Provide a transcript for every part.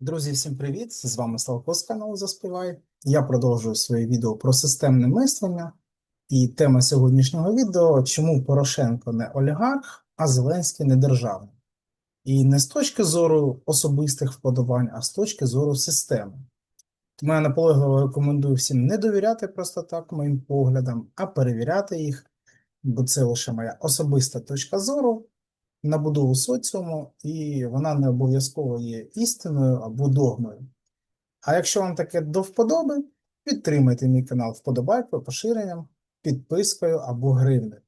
Друзі, всім привіт! З вами Славко з каналу Заспівай. Я продовжую своє відео про системне мислення. І тема сьогоднішнього відео чому Порошенко не олігарх, а Зеленський не державний. І не з точки зору особистих вподобань, а з точки зору системи. Тому я наполегливо рекомендую всім не довіряти просто так моїм поглядам, а перевіряти їх, бо це лише моя особиста точка зору на будову соціуму, і вона не обов'язково є істиною або догмою. А якщо вам таке до вподоби, підтримайте мій канал вподобайкою, поширенням, підпискою або гривнею.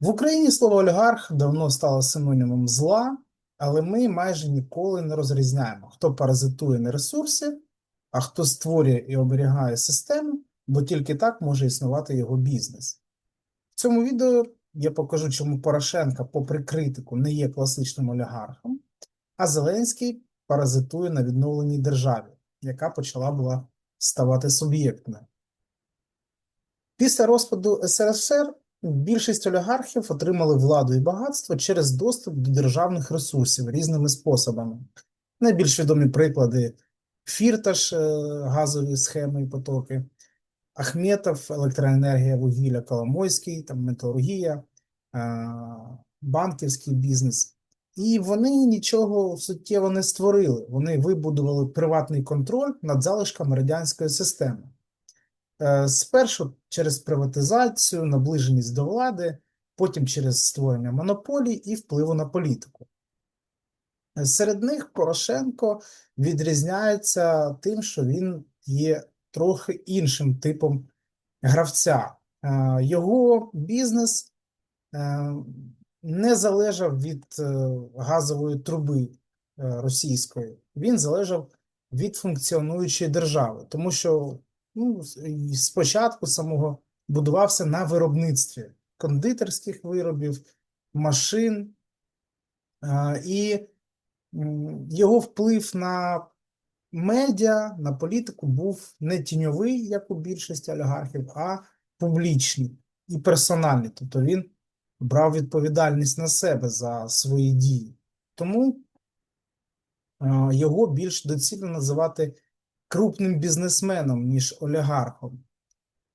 В Україні слово олігарх давно стало синонімом зла, але ми майже ніколи не розрізняємо, хто паразитує на ресурсі, а хто створює і оберігає систему, бо тільки так може існувати його бізнес. В цьому відео я покажу, чому Порошенко, попри критику, не є класичним олігархом, а Зеленський паразитує на відновленій державі, яка почала була ставати суб'єктною. Після розпаду СРСР більшість олігархів отримали владу і багатство через доступ до державних ресурсів різними способами. Найбільш відомі приклади Фірташ, е, газові схеми і потоки, Ахметов, електроенергія, вугілля, Коломойський, там металургія, банківський бізнес. І вони нічого суттєво не створили. Вони вибудували приватний контроль над залишками радянської системи. Е, Спершу через приватизацію, наближеність до влади, потім через створення монополій і впливу на політику. Е, Серед них Порошенко відрізняється тим, що він є трохи іншим типом гравця. Е, Його бізнес е, не залежав від е, газової труби е, російської, він залежав від функціонуючої держави, тому що ну, спочатку самого будувався на виробництві кондитерських виробів, машин, е, і його вплив на медіа, на політику був не тіньовий, як у більшості олігархів, а публічний і персональний. Тобто він брав відповідальність на себе за свої дії. Тому е, його більш доцільно називати крупним бізнесменом, ніж олігархом.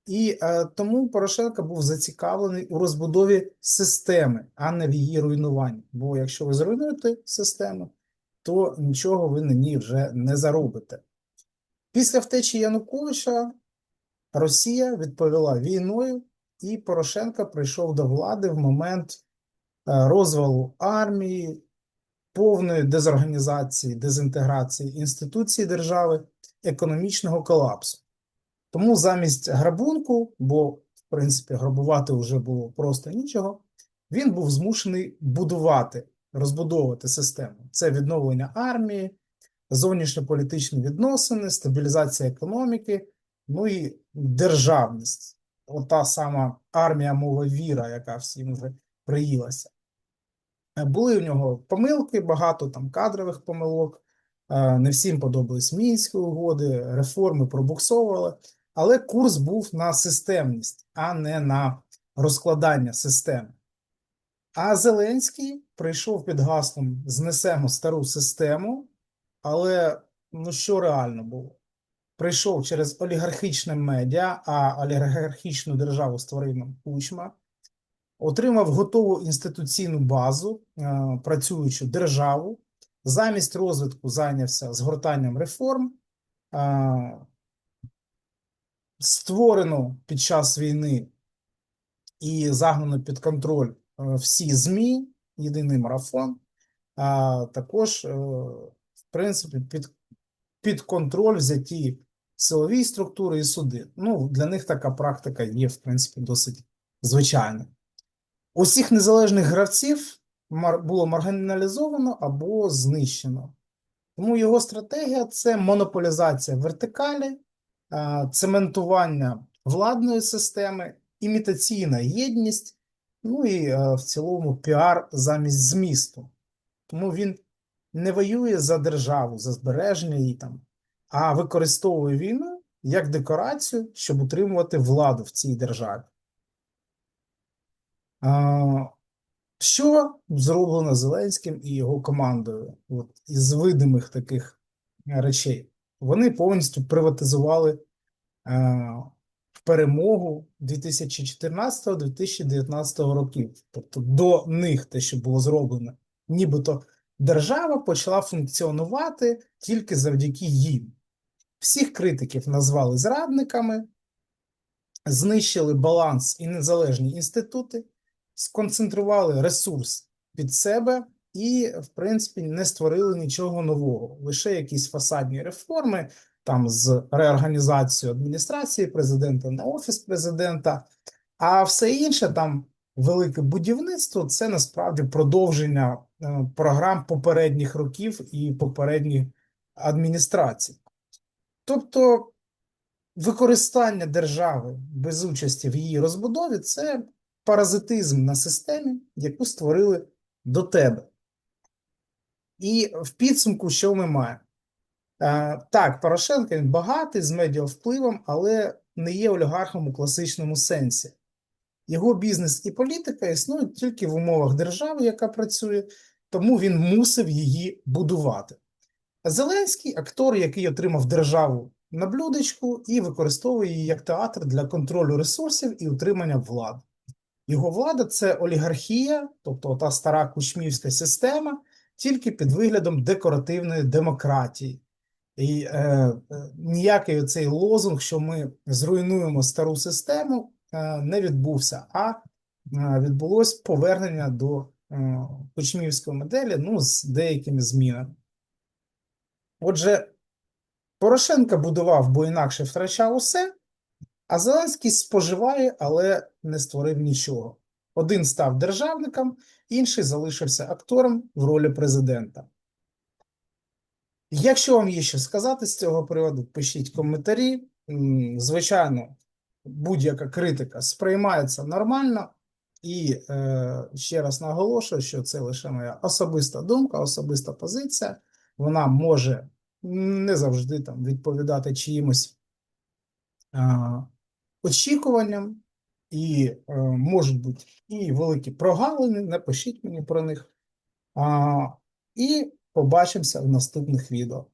І е, тому Порошенко був зацікавлений у розбудові системи, а не в її руйнуванні. Бо якщо ви зруйнуєте систему, то нічого ви на ній вже не заробите. Після втечі Януковича Росія відповіла війною, і Порошенко прийшов до влади в момент е, розвалу армії, повної дезорганізації, дезінтеграції інституцій держави, економічного колапсу. Тому замість грабунку, бо, в принципі, грабувати вже було просто нічого, він був змушений будувати, розбудовувати систему. Це відновлення армії, зовнішньополітичні відносини, стабілізація економіки, ну і державність. Ота сама армія, мова віра, яка всім вже приїлася. Е, Були у нього помилки, багато там кадрових помилок. е, Не всім подобались мінські угоди, реформи пробуксовували, але курс був на системність, а не на розкладання системи. А Зеленський прийшов під гаслом знесемо стару систему, але ну що реально було? Прийшов через олігархічне медіа, а олігархічну державу створив Кучма, отримав готову інституційну базу, е, працюючу державу, замість розвитку зайнявся згортанням реформ, е, створено під час війни і загнано під контроль е, всі ЗМІ, єдиний марафон, а також, в принципі, під, під контроль взяті силові структури і суди. Ну, для них така практика є, в принципі, досить звичайною. Усіх незалежних гравців було маргіналізовано або знищено. Тому його стратегія це монополізація вертикалі, цементування владної системи, імітаційна єдність, ну і в цілому піар замість змісту. Тому він не воює за державу, за збереження її там, а використовує війну як декорацію, щоб утримувати владу в цій державі. А, Що зроблено Зеленським і його командою? От із видимих таких речей. Вони повністю приватизували е, в перемогу 2014-2019 років. Тобто до них те, що було зроблено, нібито держава почала функціонувати тільки завдяки їм. Всіх критиків назвали зрадниками, знищили баланс і незалежні інститути, сконцентрували ресурс під себе і, в принципі, не створили нічого нового, лише якісь фасадні реформи, там з реорганізацією адміністрації президента на офіс президента, а все інше там. Велике будівництво це насправді продовження е, програм попередніх років і попередніх адміністрацій. Тобто використання держави без участі в її розбудові це паразитизм на системі, яку створили до тебе. І в підсумку, що ми маємо? Е, так, Порошенко він багатий з медіавпливом, але не є олігархом у класичному сенсі. Його бізнес і політика існують тільки в умовах держави, яка працює, тому він мусив її будувати. Зеленський актор, який отримав державу на блюдечку і використовує її як театр для контролю ресурсів і утримання влади. Його влада це олігархія, тобто та стара кучмівська система, тільки під виглядом декоративної демократії. І е, е, ніякий оцей лозунг, що ми зруйнуємо стару систему, е, не відбувся, а е, відбулось повернення до е, кучмівської моделі ну, з деякими змінами. Отже, Порошенко будував, бо інакше втрачав усе, а Зеленський споживає, але не створив нічого. Один став державником, інший залишився актором в ролі президента. Якщо вам є що сказати з цього приводу, пишіть коментарі. Звичайно, будь-яка критика сприймається нормально. І е, ще раз наголошую, що це лише моя особиста думка, особиста позиція. Вона може не завжди там відповідати чиїмось а, очікуванням, і а, можуть бути і великі прогалини. Напишіть мені про них. А, і побачимося в наступних відео.